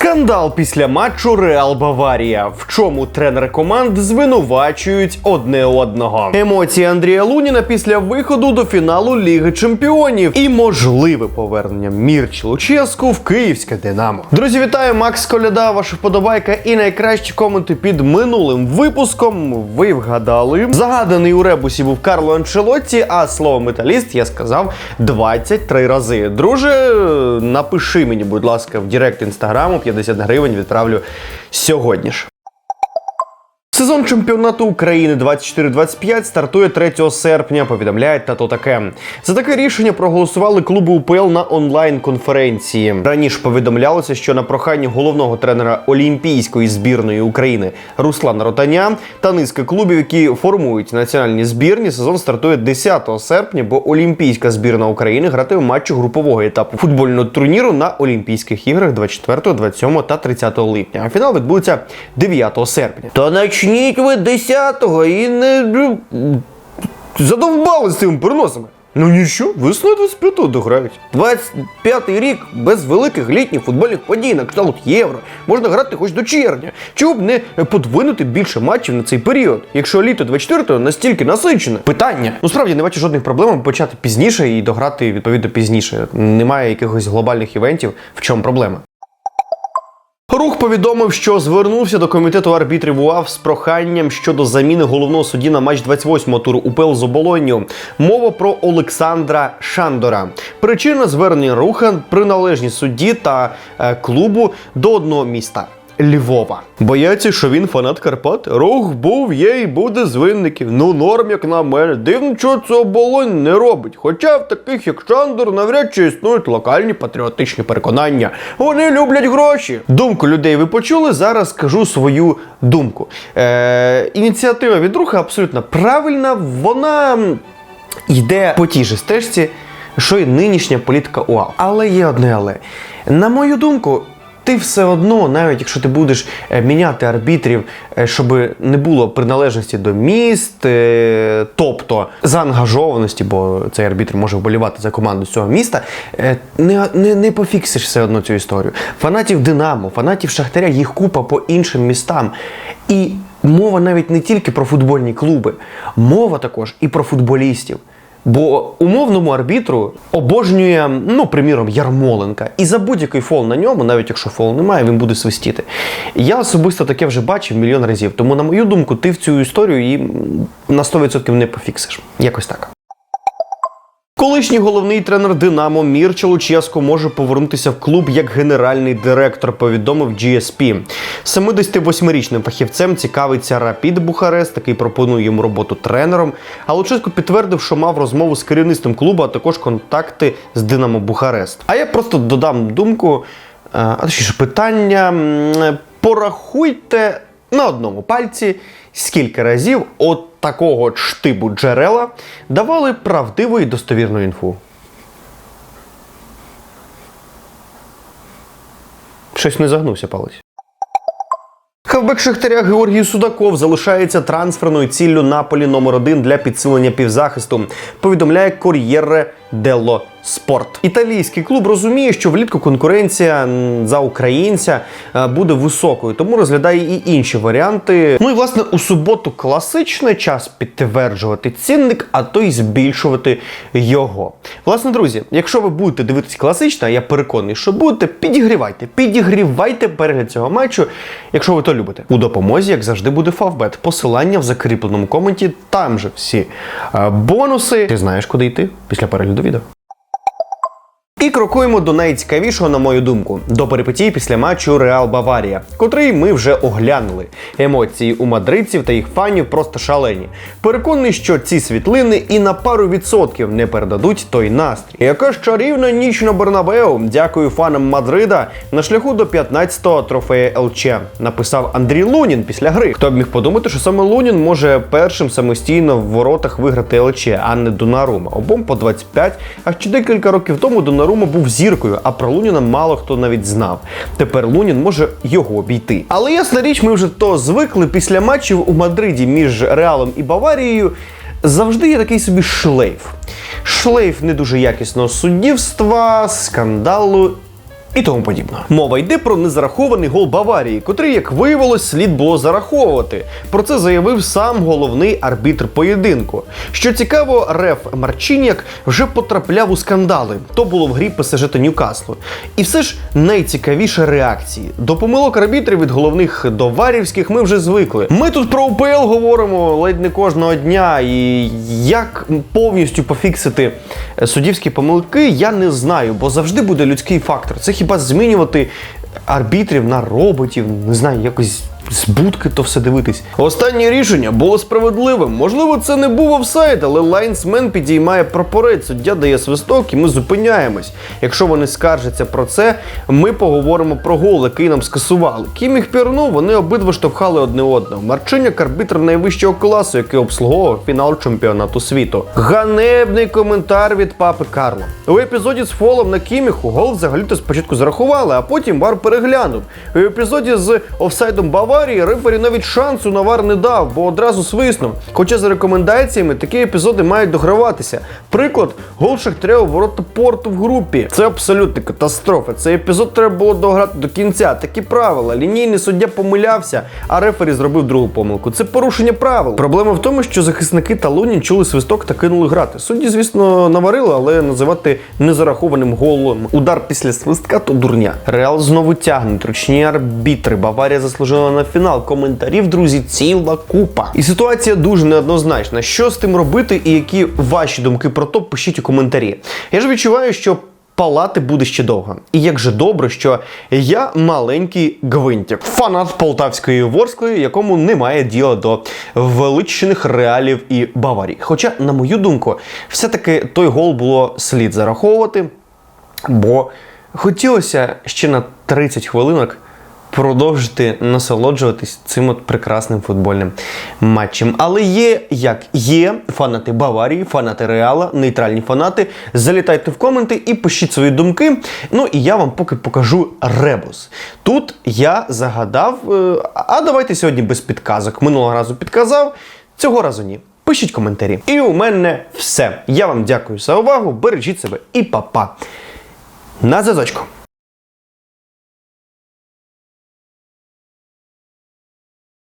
Скандал після матчу Реал Баварія. В чому тренери команд звинувачують одне одного. Емоції Андрія Луніна після виходу до фіналу Ліги Чемпіонів і можливе повернення Мірчі Луческу в Київське Динамо. Друзі, вітаю! Макс Коляда, ваша вподобайка і найкращі коменти під минулим випуском. Ви вгадали. Загаданий у ребусі був Карло Анчелотті, а слово металіст я сказав 23 рази. Друже, напиши мені, будь ласка, в Директ інстаграму 50 гривень відправлю сьогодні ж. Сезон чемпіонату України 24-25 стартує 3 серпня. Повідомляє тато таке. За таке рішення проголосували клуби УПЛ на онлайн-конференції. Раніше повідомлялося, що на прохання головного тренера Олімпійської збірної України Руслана Ротаня та низки клубів, які формують національні збірні, сезон стартує 10 серпня, бо Олімпійська збірна України гратиме матчі групового етапу футбольного турніру на Олімпійських іграх 24, 27 та 30 липня. А фінал відбудеться 9 серпня. То начніть ви 10-го і не задовбали з цими переносами. Ну нічого, весною 25-го дограють. 25-й рік без великих літніх футбольних подій на кшталт євро. Можна грати хоч до червня. Чого б не подвинути більше матчів на цей період, якщо літо 24-го настільки насичене? Питання. Ну справді не бачу жодних проблем почати пізніше і дограти відповідно пізніше. Немає якихось глобальних івентів. В чому проблема? Рух повідомив, що звернувся до комітету арбітрів УАВ з проханням щодо заміни головного судді на матч 28-го туру УПЛ з оболонню. Мова про Олександра Шандора. Причина звернення руха приналежність судді та е, клубу до одного міста. Львова. Бояться, що він фанат Карпат. Рух був, є і буде з винників. Ну, норм, як на мене. Дивно, що це оболонь не робить. Хоча в таких, як Шандор, навряд чи існують локальні патріотичні переконання. Вони люблять гроші. Думку людей ви почули. Зараз скажу свою думку. Е, ініціатива від руха абсолютно правильна. Вона йде по тій же стежці, що й нинішня політика УАВ. Але є одне але. На мою думку, ти все одно, навіть якщо ти будеш е, міняти арбітрів, е, щоб не було приналежності до міст, е, тобто заангажованості, бо цей арбітр може вболівати за команду з цього міста, не, не, не пофіксиш все одно цю історію. Фанатів Динамо, фанатів Шахтаря, їх купа по іншим містам. І мова навіть не тільки про футбольні клуби, мова також і про футболістів. Бо умовному арбітру обожнює, ну, приміром, Ярмоленка. І за будь-який фол на ньому, навіть якщо фол немає, він буде свистіти. Я особисто таке вже бачив мільйон разів. Тому, на мою думку, ти в цю історію і на 100% не пофіксиш. Якось так. Колишній головний тренер Динамо Мірча Луческо може повернутися в клуб як генеральний директор, повідомив GSP. 78-річним фахівцем цікавиться Рапід Бухарест, який пропонує йому роботу тренером. А Луческо підтвердив, що мав розмову з керівництвом клубу, а також контакти з Динамо Бухарест. А я просто додам думку, е, а точніше питання. Порахуйте на одному пальці, скільки разів от такого штибу джерела давали правдиву і достовірну інфу. Щось не загнувся палець. Хавбек Шахтаря Георгій Судаков залишається трансферною ціллю Наполі номер 1 для підсилення півзахисту. Повідомляє Кор'єре Дело Спорт. Італійський клуб розуміє, що влітку конкуренція за українця е, буде високою, тому розглядає і інші варіанти. Ну і власне у суботу класичний час підтверджувати цінник, а то й збільшувати його. Власне, друзі, якщо ви будете дивитись класично, а я переконаний, що будете, підігрівайте, підігрівайте перегляд цього матчу, якщо ви то любите. У допомозі, як завжди, буде Фавбет. Посилання в закріпленому коменті. Там же всі е, бонуси. Ти знаєш, куди йти після перегляду відео. І крокуємо до найцікавішого, на мою думку, до перипетій після матчу Реал Баварія, котрий ми вже оглянули. Емоції у мадридців та їх фанів просто шалені. Переконаний, що ці світлини і на пару відсотків не передадуть той настрій. Яка ж чарівна ніч на Бернабеу. Дякую фанам Мадрида на шляху до 15-го трофея ЛЧ. Написав Андрій Лунін після гри. Хто б міг подумати, що саме Лунін може першим самостійно в воротах виграти ЛЧ, а не Донарума. Обом по 25, а ще декілька років тому Донарума був зіркою, а про Луніна мало хто навіть знав. Тепер Лунін може його обійти. Але ясна річ, ми вже то звикли після матчів у Мадриді між Реалом і Баварією. Завжди є такий собі шлейф. Шлейф не дуже якісного суддівства, скандалу і тому подібне. Мова йде про незарахований гол Баварії, котрий, як виявилось, слід було зараховувати. Про це заявив сам головний арбітр поєдинку. Що цікаво, Реф Марчиняк вже потрапляв у скандали. То було в грі ПСЖ та Ньюкаслу. І все ж найцікавіше реакції. До помилок арбітрів від головних до варівських ми вже звикли. Ми тут про УПЛ говоримо ледь не кожного дня. І як повністю пофіксити е, суддівські помилки, я не знаю, бо завжди буде людський фактор. Це хіба змінювати арбітрів на роботів, не знаю, якось. З будки то все дивитись. Останнє рішення було справедливим. Можливо, це не був офсайд, але лайнсмен підіймає прапорець, суддя дає свисток, і ми зупиняємось. Якщо вони скаржаться про це, ми поговоримо про гол, який нам скасували. Кіміх Пірну вони обидва штовхали одне одного. Марчиняк арбітр найвищого класу, який обслуговував фінал чемпіонату світу. Ганебний коментар від папи Карла. У епізоді з фолом на Кіміху гол взагалі-то спочатку зарахували, а потім вар переглянув. У епізоді з офсайдом Баварії рефері навіть шансу на вар не дав, бо одразу свиснув. Хоча за рекомендаціями такі епізоди мають дограватися. Приклад, гол Шахтаря у ворота порту в групі. Це абсолютна катастрофа. Цей епізод треба було дограти до кінця. Такі правила. Лінійний суддя помилявся, а рефері зробив другу помилку. Це порушення правил. Проблема в тому, що захисники та Луні чули свисток та кинули грати. Судді, звісно, наварили, але називати незарахованим голом удар після свистка то дурня. Реал знову тягне, ручні арбітри. Баварія заслужила на фінал. Коментарів, друзі, ціла купа. І ситуація дуже неоднозначна. Що з тим робити, і які ваші думки про то, пишіть у коментарі. Я ж відчуваю, що. Палати буде ще довго. І як же добре, що я маленький гвинтик, фанат полтавської ворської, якому немає діла до величних реалів і Баварії. Хоча, на мою думку, все-таки той гол було слід зараховувати, бо хотілося ще на 30 хвилинок продовжити насолоджуватись цим от прекрасним футбольним матчем. Але є як є фанати Баварії, фанати Реала, нейтральні фанати. Залітайте в коменти і пишіть свої думки. Ну і я вам поки покажу ребус. Тут я загадав, е, а давайте сьогодні без підказок. Минулого разу підказав, цього разу ні. Пишіть коментарі. І у мене все. Я вам дякую за увагу. Бережіть себе і па-па. На зв'язочку.